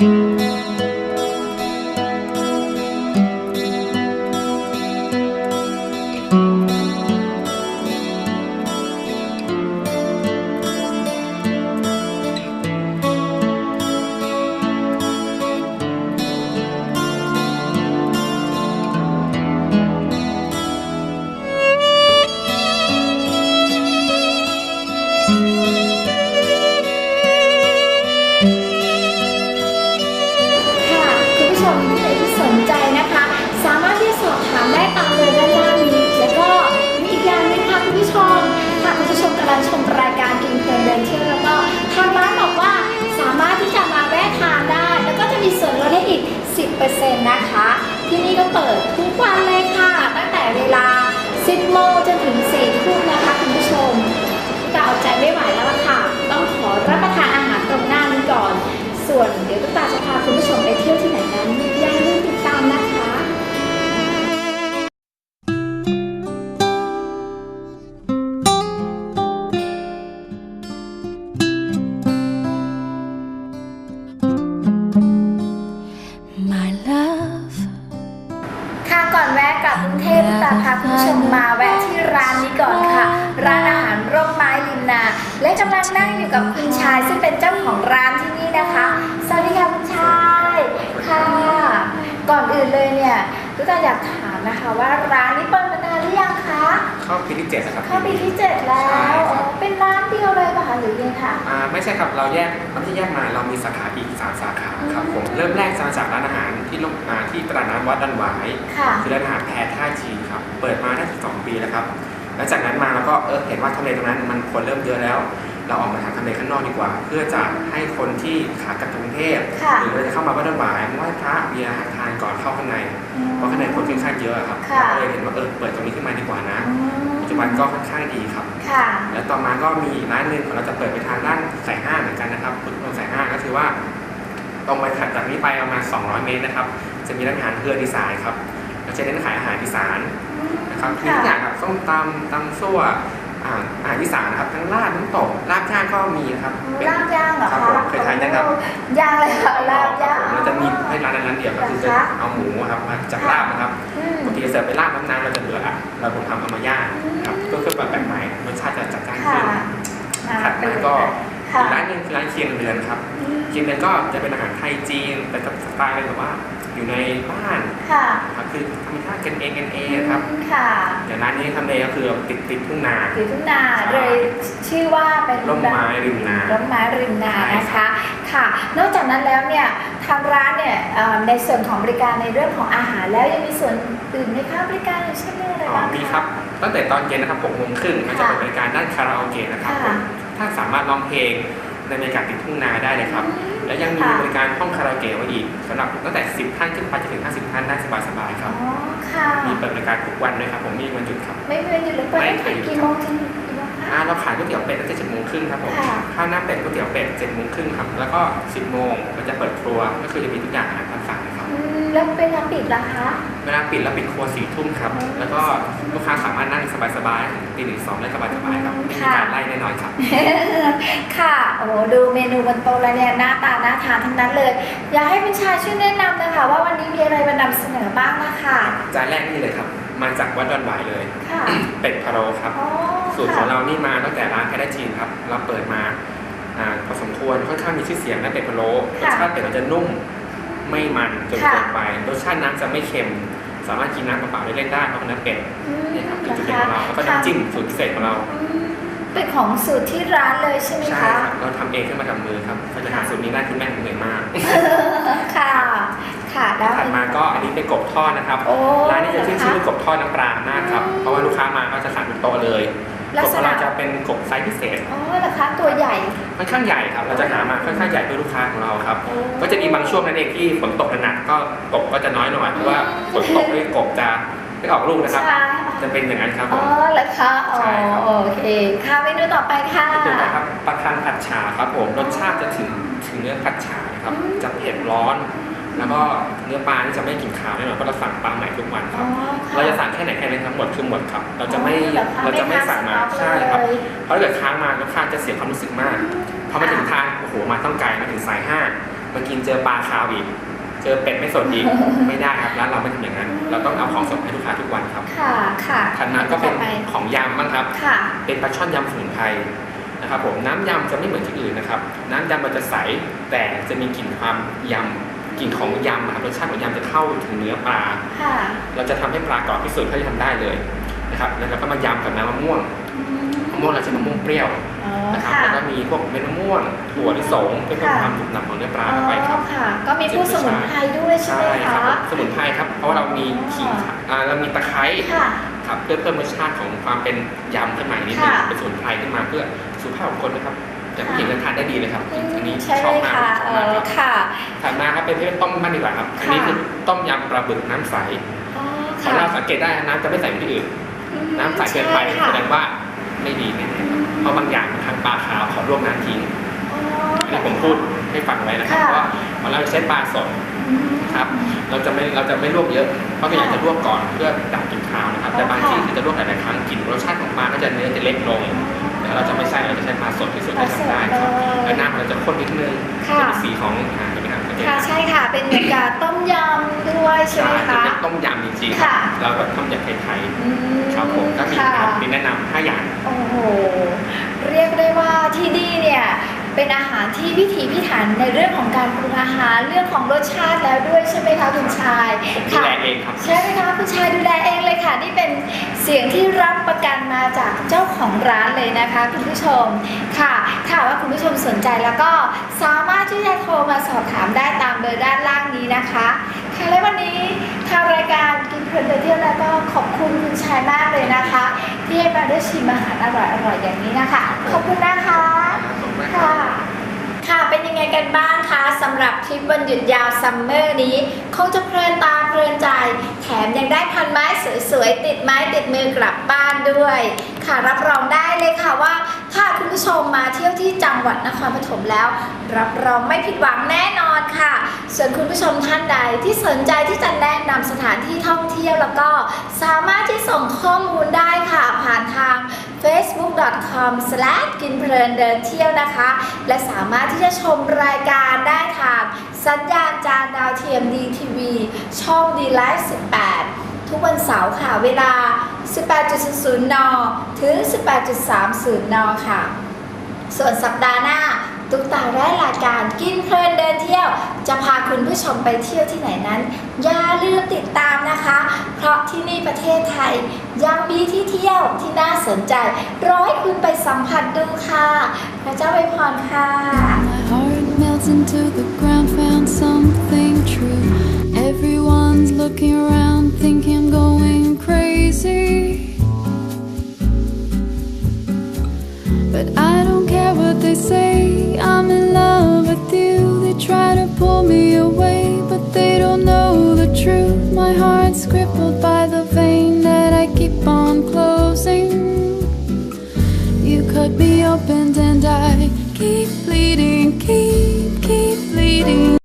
ค่ะ นะคะ ที่นี่ก็เปิดทุกวันเลยค่ะ ตั้งแต่เวลา 10โมงจนถึง4ทุ่มนะคะคุณผู้ชมก็เอาใจไม่ไหวแล้วล่ะค่ะ ต้องขอรับประทานอาหารตรงหน้านี้ก่อน ส่วนเดี๋ยวตุ๊กตาจะพาคุณผู้ชม ทพตุ๊กตาพาคุณผู้ชมมาแวะที่ร้านนี้ก่อนค่ะ ร้านอาหารร่มไม้ริมนา และกำลังนั่งอยู่กับคุณชาย ซึ่งเป็นเจ้าของร้านที่นี่นะคะ สวัสดีค่ะคุณชายค่ะ ก่อนอื่นเลยเนี่ยตุ๊กตาอยากถามนะคะว่าร้านนี้เปิดมา รือยังคะเข้าปีที่เจ็ดแล้วครับ เข้าปีที่เจ็ดแล้ว ใช่ครับอ๋อเป็นร้านเดียวเลยป่ะคะหรือยังไงคะ อ่าไม่ใช่ครับเราแยกเราไม่ได้แยกมาเรามีสาขาอีกสามสาขาครับผมเริ่มแรกจะมาจากร้านอาหารที่ลงอ่าที่ตลาดน้ำวัดดันหวาย ค่ะ คือร้านอาหารแพรท่าจีนครับ เปิดมาได้สองปีแล้วครับ แล้วจากนั้นมาเราก็เออเห็นว่าทำเลตรงนั้นมันคนเริ่มเยอะแล้ว เราออกมาทำทำเลข้างนอกดีกว่า เพื่อจะให้คนที่ขากลับกรุงเทพค่ะหรือเราจะเข้ามาวัดดันหวายไหว้พระมีอาหารทานก่อนเข้าข้างในเพราะข้างในคนค่อนข้างเยอะครับค่ะเราก็เลยเห็นว่าเออเปิดตรงนี้ขึ้นมาดีกว่านะอืมปัจจุบันก็ค่อนข้างดีครับค่ะแล้วต่อมาก็มีอีกร้านหนึ่งของเราจะเปิดไปทางด้านสายห้าเหมือนกันนะครับพุทธมณฑลสายห้าก็คือว่า ตรงไปถัดจากนี้ไปประมาณ 200 เมตรนะครับ จะมีร้านอาหารเพื่อนอีสานครับเราจะเน้นขายอาหารอีสานนะครับมีทุกอย่างครับส้มตำตำซั่ว อ่าอาหารอีสานนะครับทั้งลาบทั้งตกลาบย่างก็มีนะครับเป็นลาบย่างเหรอครับคะผมเคยทานยังครับย่างเลยค่ะลาบย่าง เราจะมีให้ร้านนั้นร้านเดียวก็คือจะเอาหมูครับมาจากลาบนะครับอืมปกติจะเสิร์ฟเป็นลาบน้ำน้ำเราจะเหลืออะเราผมทำเอามาย่างครับเพื่อเพิ่มความแปลกใหม่รสชาติจะจัดจ้านค่ะขึ้นถัดมาก็ค่ะอีกร้านหนึงคือร้านเคียงเรือนครับเคียงเรือนก็จะเป็นอาหารไทยจีนแต่สไตล์เลยแบบว่า อยู่ในบ้านค่ะครับคือทำท่ากันเองกันเองครับค่ะอย่างร้านนี้ทำเลก็คือติดติดทุ่งนาถือทุ่งนาเลยชื่อว่าเป็นร่มไม้ริมนาร่มไม้ริมนาใช่นะคะค่ะ นอกจากนั้นแล้วเนี่ยทางร้านเนี่ยเอ่อในส่วนของบริการในเรื่องของอาหารแล้วยังมีส่วนอื่นไหมคะบริการอย่างเช่นเรื่องอะไรอ๋อบ้างมีคะครับตั้งแต่ตอนเย็นนะครับ6โมงครึ่งมันจะค่ะเปิดบริการด้านคาราโอเกะนะครับค่ะผมถ้าสามารถร้องเพลง ในบรรยากาศติดทุ่งนาได้เลยครับ แล้วยังมีค่ะบริการห้องคาราโอเกะไว้อีกสำหรับตั้งแต่ 10 ท่านขึ้นไปจนถึง 50 ท่านได้สบายๆคอ๋รัอบค่ะมีเปิดบริการทุกวันด้วยครับผมไมมีวันหยุดครับไม่เป็นอยู่เลยเปิดตั้งแต่กี่โมงถึงกี่โมงคะ อ่าเราขายก๋วยเตี๋ยวเป็ดตั้งแต่7โมงครึ่งครับผมค่ะ ข้าวหน้าเป็ดก๋วยเตี๋ยวเป็ด7โมงครึ่งครับแล้วก็ 10 โมงเราจะเปิดครัวก็คือจะมีทุกอย่างอาหารตามสั่งเลยครับ อืมแล้วเป็นร้านปิดล่ะคะ เวลาปิดเราปิดครัว4ทุ่มครับ แล้วก็ลูกค้าสามารถนั่งสบายๆถึงตีหนึ่งสองได้สบายๆครับไม่มีการไล่แน่นอนครับ ค่ะ โอ้โหดูเมนูบนโต๊ะแล้วเนี่ยหน้าตาน่าทานทั้งนั้นเลย อยากให้คุณชายช่วยแนะนำนะคะว่าวันนี้มีอะไรมานำเสนอบ้างนะคะจานแรกนี่เลยครับ มาจากวัดดอนหวายเลยค่ะเป็ดพะโล้ครับอ๋อสูตรของเรานี่มาตั้งแต่ร้านแคทจีนครับ เราเปิดมาอ่าพอสมควรค่อนข้างมีชื่อเสียงนะเป็ดพะโล้รสชาติเป็ดเราจะนุ่ม ไม่มันจนเกินไปรสชาติน้ำจะไม่เค็ม สามารถกินน้ำเปล่าๆได้เล่นได้เพราะเนื้อเป็ดอืมนี่ครับคือจุดเด่นของเราแล้วก็น้ำจิ้มสูตรพิเศษของเราอืมเป็นของสูตรที่ร้านเลยใช่ไหมใช่คะครับเราทำเองขึ้นมาทำมือครับก็จะหาสูตรนี้ได้คุณแม่ผมเหนื่อยมากค่ะค่ะแล้วถัดมาก็อันนี้เป็นกบทอดนะครับโอ้ร้านนี้จะขึ้นชื่อเหรเรื่องกบทอดน้ำปลามากครับเพราะว่าลูกค้ามาก็จะสั่งเป็นโต๊ะเลย ลักกบษของณะเราจะเป็นกบไซส์พิเศษ อ๋อเหรอคะตัวใหญ่ ค่อนข้างใหญ่ครับ เราจะหามาค่อนข้างใหญ่เพื่อลูกค้าของเราครับ โอ้ ก็จะมีบางช่วงนั้นเองที่ฝนตกหนักๆก็กบก็จะน้อยหน่อยเพราะว่าฝนตกด้วยกบจะไม่ออกลูกนะครับ ใช่จะเป็นอย่างนั้นครับผอ๋อม เหรอคะอ๋อใช่ครับ โอเค ค่ะเมนูต่อไปค่ะนี่คือนะครับปลาคังผัดฉาครับผมรสชาติจะถึงถึงเนื้อผัดฉานะครับอืม จะเผ็ดร้อน แล้วก็เนื้อปลานี่จะไม่กลิ่นคาวแน่นอนเพราะเราสั่งปลาใหม่ทุกวันคอ๋รัอบค่ะเราจะสั่งแค่ไหนแค่นั้นทั้งหมดคือหมดครับ เราจะไม่อ๋อหอคเราจะไม่สั่งมาทนสต็อกใช่ครับเลยเพราะถ้าเกิดค้างมาลูกค้าจะเสียความรู้สึกมากพอมาถึงทางโอ้โหมาต้องไกลมาถึงสายห้ามากินเจอปลาคาวอีกเจอเป็ดไม่สดอีกไม่ได้ครับร้านเราไม่ทำอย่างนั้น เราต้องเอาของสดให้ลูกค้าทุกวันครับ ค่ะค่ะถัดมาก็เป็นต่อไปของยำบ้างครับค่ะเป็นปลาช่อนยำสมุนไพรนะครับผมน้ำยำจะไม่เหมือนที่อื่นนะครับ น้ำยำมันจะใสแต่จะมีกลิ่นความยำ กลิ่นของยำอะครับรสชาติของยำจะเข้าถึงเนื้อปลา ค่ะ เราจะทำให้ปลากรอบที่สุดเท่าที่ทำได้เลยนะครับ แล้วเราก็มายำกับน้ำมะม่วงมะม่วงเราใช้มะม่วงเปรี้ยวอ๋อนะครับ ค่ะ แล้วก็มีพวกเม็ดมะม่วงถั่วลิสงเพื่อเพิ่มความกรุบกรับของเนื้อปลาอ๋เข้าไปครับอค่ะ ก็มีผู้สมุนไพรด้วยใช่ใช่ไหมคคะรับสมุนไพรครับ เพราะว่าเรามีขิงอ๋ออ่าเรามีตะไคร้ ค่ะ ครับเพื่อเพิ่มรสชาติของความเป็นยำขึ้นมาอีกนิดนึงค่ะ เป็นสมุนไพรขึ้นมาเพื่อสุขภาพของคนนะครับ แต่ผู้หญิงก็ทานได้ดีเลยครับอืมอันนี้ใช่ชอบเลยมากค่ะชอบเอมากอครับค่ะถัดมาครับเป็นเพศต้มบ้างดีกว่าครับ อันนี้ค่ะคือต้มยำปลาบึกน้ำใสอ๋อพอค่ะเราสังเกตได้น้ำจะไม่ใสเหมือนที่อื่นอืมน้ำใสเกินไปใช่ค่ะแสดงว่าไม่ดีแน่ๆครับเพราะบางอย่างทางปลาขาวขอลวกน้ำทิ้งอ๋ออันนี้ผมพูดให้ฟังไว้นะครับค่ะเพราะว่าพอเราใช้ปลาสดอืมครับเราจะไม่เราจะไม่ลวกเยอะเพราะก็อยากจะลวกก่อนเพื่อดับกลิ่นคาวนะครับ แต่บางที่คือจะลวกหลายๆครั้งกลิ่นรสชาติของปลาก็จะเนื้อจะเล็กลง แต่เราจะไม่ใช่เราจะใช้ปลาสดที่สุดที่ทำได้ครับปลาสดเลยแล้วน้ำเราจะข้นนิดนึงค่ะจะมีสีของอาหารใช่ไหมครับโอเคค่ะใช่ค่ะ เป็นเหมือนกับต้มยำด้วยใช่ไหมจะคะเป็นต้มยำจริงๆค่ะเราแบบต้มยำไทยอืมๆครับผมก็มีค่ะนะครับมีแนะนำห้าอย่างโอ้โหเรียกได้ว่าที่นี่เนี่ย เป็นอาหารที่พิถีพิถันในเรื่องของการปรุงอาหารเรื่องของรสชาติแล้วด้วยใช่ไหมคะคุณชายผมดูแลเองครับใช่ไหมคะคุณชายดูแลเองเลยค่ะนี่เป็นเสียงที่รับประกันมาจากเจ้าของร้านเลยนะคะคุณผู้ชมค่ะถ้าหากว่าคุณผู้ชมสนใจแล้วก็สามารถที่จะโทรมาสอบถามได้ตามเบอร์ด้านล่างนี้นะคะค่ะและวันนี้ทางรายการกินเพลินเดินเที่ยวแล้วก็ขอบคุณคุณชายมากเลยนะคะ ที่ให้มาได้ชิมอาหารอร่อยๆอย่างนี้นะคะขอบคุณนะคะ ขอบคุณมากค ค่ะ รับ ค่ะเป็นยังไงกันบ้างคะสำหรับทริปวันหยุดยาวซัมเมอร์นี้คงจะเพลินตาเพลินใจ แถมยังได้พันไม้สวยๆ ติดไม้ติดมือกลับบ้านด้วย ค่ะรับรองได้เลยค่ะว่า ถ้าคุณผู้ชมมาเที่ยวที่จังหวัดนครปฐมแล้ว รับรองไม่ผิดหวังแน่นอนค่ะ ส่วนคุณผู้ชมท่านใดที่สนใจที่จะแนะนำสถานที่ท่องเที่ยวแล้วก็ สามารถที่ส่งข้อมูลได้ค่ะผ่านทาง facebook.com กินเพลินเดินเที่ยวนะคะ และสามารถที่จะชมรายการได้ทางสัญญาณจานดาวเทียมดีทีวีช่องดีไลฟ์18 ทุกวันเสาร์ค่ะเวลา 18.00 น ถึง 18.30 น ค่ะ ส่วนสัปดาห์หน้า ตุ๊กตาและรายการกินเพลินเดินเที่ยว จะพาคุณผู้ชมไปเที่ยวที่ไหนนั้น อย่าลืมติดตามนะคะ เพราะที่นี่ประเทศไทย ยังมีที่เที่ยวที่น่าสนใจ ร้อให้คุณไปสัมผัสดูค่ะ พระเจ้าไวยพรค่ะ My heart melts into the ground, found something true. Everyone's looking around, try to pull me away, but they don't know the truth. My heart's crippled by the vein that I keep on closing. You cut me open and I keep bleeding, keep, keep bleeding.